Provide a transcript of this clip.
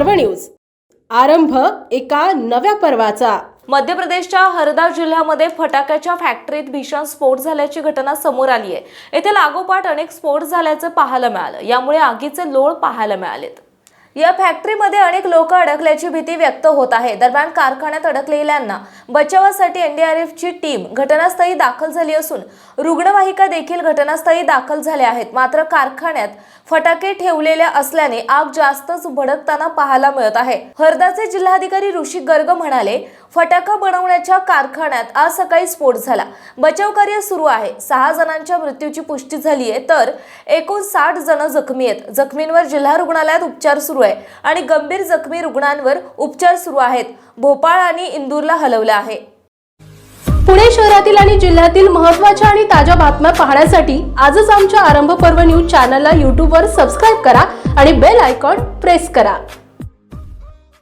पर्व न्यूज. आरंभ एका नव्या पर्वाचा. मध्य प्रदेशच्या हरदा जिल्ह्यामध्ये फटाक्याच्या फॅक्टरीत भीषण स्फोट झाल्याची घटना समोर आली आहे. येथे लागोपाठ अनेक स्फोट झाल्याचं पाहायला मिळालं. यामुळे आगीचे लोळ पाहायला मिळालेत. या फॅक्टरीमध्ये अनेक लोक अडकल्याची भीती व्यक्त होत आहे. दरम्यान कारखान्यात अडकलेल्यांना बचावासाठी एनडीआरएफची टीम घटनास्थळी दाखल झाली असून रुग्णवाहिका देखील घटनास्थळी दाखल झाल्या आहेत. मात्र कारखान्यात फटाके ठेवलेल्या असल्याने आग जास्तच भडकताना पाहायला मिळत आहे. हरदाचे जिल्हाधिकारी ऋषी गर्ग म्हणाले फटाका बनवण्याच्या कारखान्यात आज सकाळी स्फोट झाला. बचाव कार्य सुरू आहे. सहा जणांच्या मृत्यूची पुष्टी झाली आहे. तर एकूण साठ जण जखमी आहेत. जखमींवर जिल्हा रुग्णालयात उपचार सुरू आहे आणि गंभीर जखमी रुग्णांवर उपचार सुरू आहेत. भोपाळ आणि इंदूरला हलवलं आहे. पुणे शहरातील आणि जिल्ह्यातील महत्त्वाच्या आणि ताज्या बातम्या पाहण्यासाठी आजच आमच्या आरंभ पर्व न्यूज चॅनलला यूट्यूबवर सबस्क्राईब करा आणि बेल आयकॉन प्रेस करा.